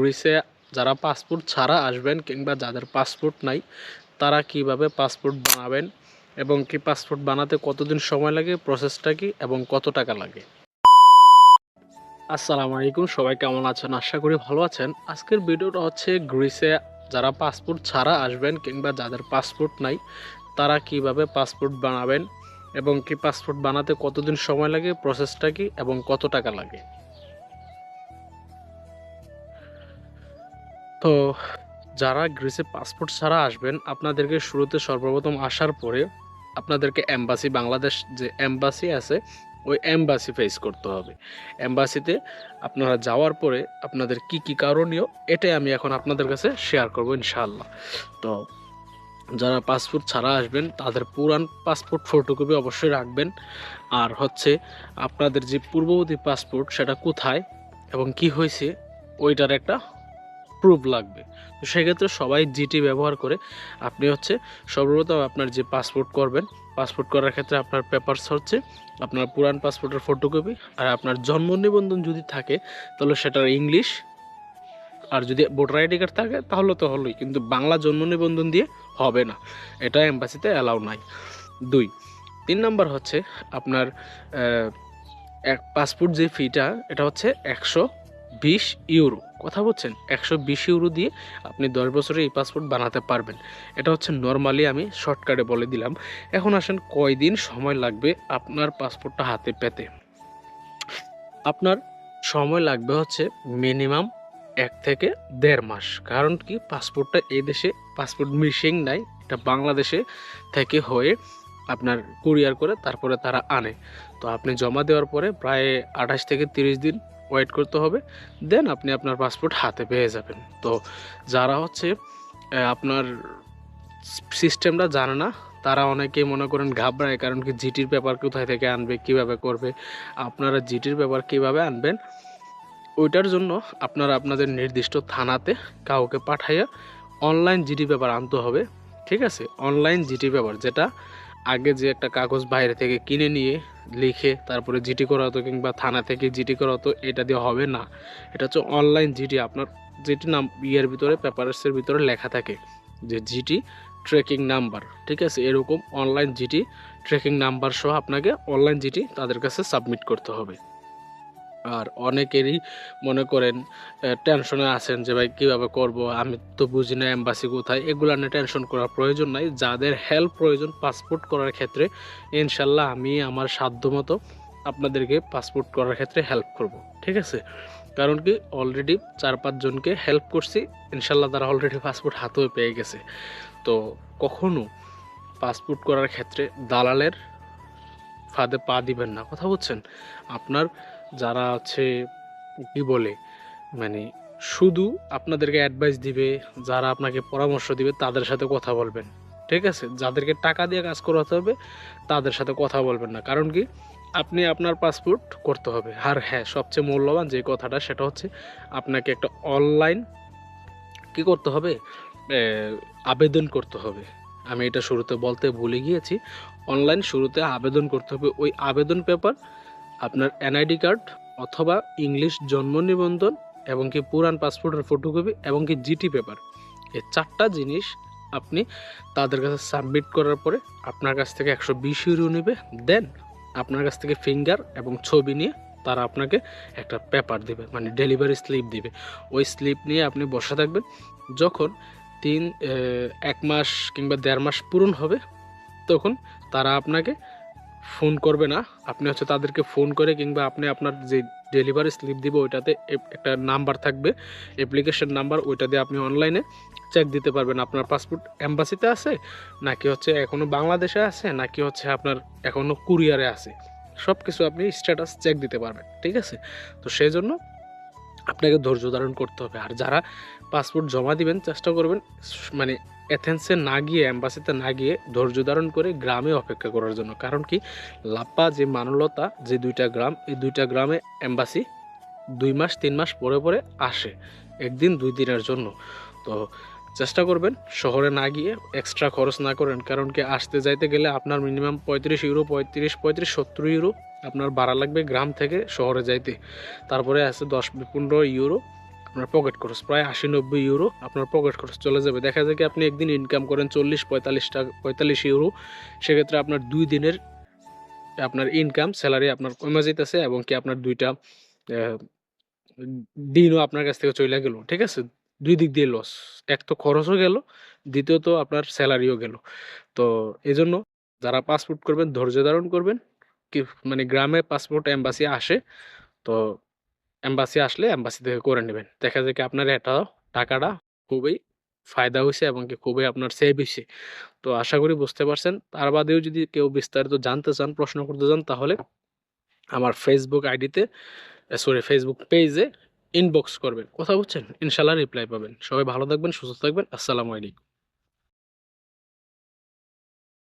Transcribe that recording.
গ্রিসে যারা পাসপোর্ট ছাড়া আসবেন কিংবা যাদের পাসপোর্ট নাই, তারা কীভাবে পাসপোর্ট বানাবেন এবং কি পাসপোর্ট বানাতে কতদিন সময় লাগে প্রসেসটা কি এবং কত টাকা লাগে? আসসালামু আলাইকুম, সবাই কেমন আছেন? আশা করি ভালো আছেন। আজকের ভিডিওটা হচ্ছে গ্রিসে যারা পাসপোর্ট ছাড়া আসবেন কিংবা যাদের পাসপোর্ট নাই, তারা কীভাবে পাসপোর্ট বানাবেন এবং কি পাসপোর্ট বানাতে কতদিন সময় লাগে প্রসেসটা কি এবং কত টাকা লাগে? তো যারা গ্রিসে পাসপোর্ট ছাড়া আসবেন, আপনাদেরকে শুরুতে সর্বপ্রথম আসার পরে আপনাদেরকে এম্বাসি, বাংলাদেশ যে এম্বাসি আছে, ওই এম্বাসি ফেস করতে হবে। এম্বাসিতে আপনারা যাওয়ার পরে আপনাদের কি কি কারণীয়, এটাই আমি এখন আপনাদের কাছে শেয়ার করব ইনশাআল্লাহ। তো যারা পাসপোর্ট ছাড়া আসবেন, তাদের পুরান পাসপোর্ট ফটোকপি অবশ্যই রাখবেন। আর হচ্ছে আপনাদের যে পূর্ববর্তী পাসপোর্ট, সেটা কোথায় এবং কি হয়েছে, ওইটার একটা প্রুফ লাগবে। তো সেক্ষেত্রে সবাই জিটি ব্যবহার করে আপনি হচ্ছে সর্বপ্রথম আপনার যে পাসপোর্ট করবেন পাসপোর্ট করার ক্ষেত্রে আপনার পেপারস হচ্ছে আপনার পুরান পাসপোর্টের ফটোকপি আর আপনার জন্ম নিবন্ধন যদি থাকে, তাহলে সেটার ইংলিশ আর যদি ভোটার আইডি কার্ড থাকে, তাহলে তো হলোই, কিন্তু বাংলা জন্ম নিবন্ধন দিয়ে হবে না। এটা এম্বাসিতে অ্যালাউ নাই। দুই, তিন নাম্বার হচ্ছে আপনার এক পাসপোর্ট যে ফিটা এটা হচ্ছে একশো বিশ ইউরো। কথা বলছেন, একশো বিশ ইউরো দিয়ে আপনি দশ বছরে এই পাসপোর্ট বানাতে পারবেন। এটা হচ্ছে নর্মালি আমি শর্টকাটে বলে দিলাম। এখন আসেন, কয়দিন সময় লাগবে আপনার পাসপোর্টটা হাতে পেতে? আপনার সময় লাগবে হচ্ছে মিনিমাম এক থেকে দেড় মাস। কারণ কি? পাসপোর্টটা এই দেশে পাসপোর্ট মিসিং নাই। এটা বাংলাদেশে থেকে হয়ে আপনার কুরিয়ার করে তারপরে তারা আনে। তো আপনি জমা দেওয়ার পরে প্রায় আঠাশ থেকে তিরিশ দিন ওয়েট করতে হবে দেন আপনি আপনার পাসপোর্ট হাতে পেয়ে যাবেন। তো যারা হচ্ছে আপনার সিস্টেমটা জানে না, তারা অনেকেই মনে করেন ঘাবড়ায়, কারণ কি জিটির পেপার কোথায় থেকে আনবে, কীভাবে করবে, আপনারা জিটির পেপার কীভাবে আনবেন, ওইটার জন্য আপনারা আপনাদের নির্দিষ্ট থানাতে কাউকে পাঠাইয়া অনলাইন জিটি পেপার আনতে হবে, ঠিক আছে? অনলাইন জিটি পেপার যেটা আগে যে একটা কাগজ বাইরে থেকে কিনে নিয়ে লিখে তারপরে জিটি করা হতো কিংবা থানা থেকে জিটি করা হতো, এটা দিয়ে হবে না। এটা হচ্ছে অনলাইন জিটি। আপনার জিটি নাম, ইয়ের ভিতরে পেপারসের ভিতরে লেখা থাকে যে জিটি ট্রেকিং নাম্বার ঠিক আছে? এরকম অনলাইন জিটি ট্রেকিং নাম্বার সহ আপনাকে অনলাইন জিটি তাদের কাছে সাবমিট করতে হবে। আর অনেকেরই মনে করেন টেনশনে আছেন যে, ভাই, কীভাবে করব? আমি তো বুঝি না এম্বাসি কোথায়। এগুলো নিয়ে টেনশন করার প্রয়োজন নাই। যাদের হেল্প প্রয়োজন পাসপোর্ট করার ক্ষেত্রে, ইনশাল্লাহ আমি আমার সাধ্যমতো আপনাদেরকে পাসপোর্ট করার ক্ষেত্রে হেল্প করব। ঠিক আছে? কারণ কি অলরেডি চার পাঁচজনকে হেল্প করছি। ইনশাল্লাহ তারা অলরেডি পাসপোর্ট হাতেও পেয়ে গেছে। তো কখনো পাসপোর্ট করার ক্ষেত্রে দালালের ফাঁদে পা দিবেন না। কথা বলছেন? আপনার যারা আছে কি বলে মানে শুধু আপনাদেরকে অ্যাডভাইস দিবে, যারা আপনাকে পরামর্শ দিবে, তাদের সাথে কথা বলবেন। ঠিক আছে? যাদেরকে টাকা দিয়ে কাজ করাতে হবে, তাদের সাথে কথা বলবেন না। কারণ কি? আপনি আপনার পাসপোর্ট করতে হবে। আর হ্যাঁ সবচেয়ে মূল্যবান যে কথাটা, সেটা হচ্ছে আপনাকে একটা অনলাইন কি করতে হবে? আবেদন করতে হবে। আমি এটা শুরুতে বলতে ভুলে গিয়েছি। অনলাইন শুরুতে আবেদন করতে হবে। ওই আবেদন পেপার আপনার এনআইডি কার্ড অথবা ইংলিশ জন্ম নিবন্ধন এবং কি পুরান পাসপোর্টের ফটোকপি এবং কি জিটি পেপার এই চারটা জিনিস আপনি তাদের কাছে সাবমিট করার পরে আপনার কাছ থেকে একশো বিশ ইউরো নেবে। দেন আপনার কাছ থেকে ফিঙ্গার এবং ছবি নিয়ে তারা আপনাকে একটা পেপার দেবে মানে ডেলিভারি স্লিপ দিবে। ওই স্লিপ নিয়ে আপনি বসে থাকবেন। যখন তিন এক মাস কিংবা দেড় মাস পূরণ হবে, তখন তারা আপনাকে ফোন করবে না। আপনি হচ্ছে তাদেরকে ফোন করে কিংবা আপনি আপনার যে ডেলিভারি স্লিপ দিব ওইটাতে একটা নাম্বার থাকবে অ্যাপ্লিকেশন নাম্বার, ওইটা দিয়ে আপনি অনলাইনে চেক দিতে পারবেন আপনার পাসপোর্ট অ্যাম্বাসিতে আছে, নাকি হচ্ছে এখনও বাংলাদেশে আছে, নাকি হচ্ছে আপনার এখনও কুরিয়ারে আছে। সব কিছু আপনি স্ট্যাটাস চেক দিতে পারবেন, ঠিক আছে? তো সেই জন্য আপনাকে ধৈর্য ধারণ করতে হবে। আর যারা পাসপোর্ট জমা দিবেন, চেষ্টা করবেন মানে এথেন্সে না গিয়ে অ্যাম্বাসিতে না গিয়ে ধৈর্য ধারণ করে গ্রামে অপেক্ষা করার জন্য। কারণ কি? লাপ্পা যে মানলতা, যে দুইটা গ্রাম, এই দুইটা গ্রামে অ্যাম্বাসি দুই মাস, তিন মাস পরে পরে আসে, একদিন দুই দিনের জন্য। তো চেষ্টা করবেন শহরে না গিয়ে এক্সট্রা খরচ না করেন। কারণ কি? আসতে যাইতে গেলে আপনার মিনিমাম পঁয়ত্রিশ ইউরো পঁয়ত্রিশ পঁয়ত্রিশ, সত্তর ইউরো আপনার ভাড়া লাগবে গ্রাম থেকে শহরে যাইতে। তারপরে আছে দশ পনেরো ইউরো আপনার পকেট খরচ, প্রায় আশি নব্বই ইউরো আপনার পকেট খরচ চলে যাবে। দেখা যায় কি আপনি একদিন ইনকাম করেন চল্লিশ, পঁয়তাল্লিশ টাকা, পঁয়তাল্লিশ ইউরো, সেক্ষেত্রে আপনার দুই দিনের, আপনার ইনকাম স্যালারি আপনার কমে যেতেছে এবং কি আপনার দুইটা দিনও আপনার কাছ থেকে চলে গেল। ঠিক আছে? দুই দিক দিয়ে লস এক তো খরচও গেল, দ্বিতীয়ত আপনার স্যালারিও গেল। তো এই যারা পাসপোর্ট করবেন, ধৈর্য ধারণ করবেন মানে গ্রামে পাসপোর্ট এম্বাসি আসে, তো এম্বাসি আসলে এম্বাসি থেকে করে নেবেন। দেখা যায় কি আপনার এটা টাকাটা খুবই ফায়দা হয়েছে এবং কি খুবই আপনার সেভ হয়েছে তো আশা করি বুঝতে পারছেন। তার বাদেও যদি কেউ বিস্তারিত জানতে চান, প্রশ্ন করতে চান, তাহলে আমার ফেসবুক আইডিতে সরি ফেসবুক পেজে ইনবক্স করবেন। কথা বলছেন? ইনশাল্লাহ রিপ্লাই পাবেন। সবাই ভালো থাকবেন, সুস্থ থাকবেন। আসসালামু আলাইকুম।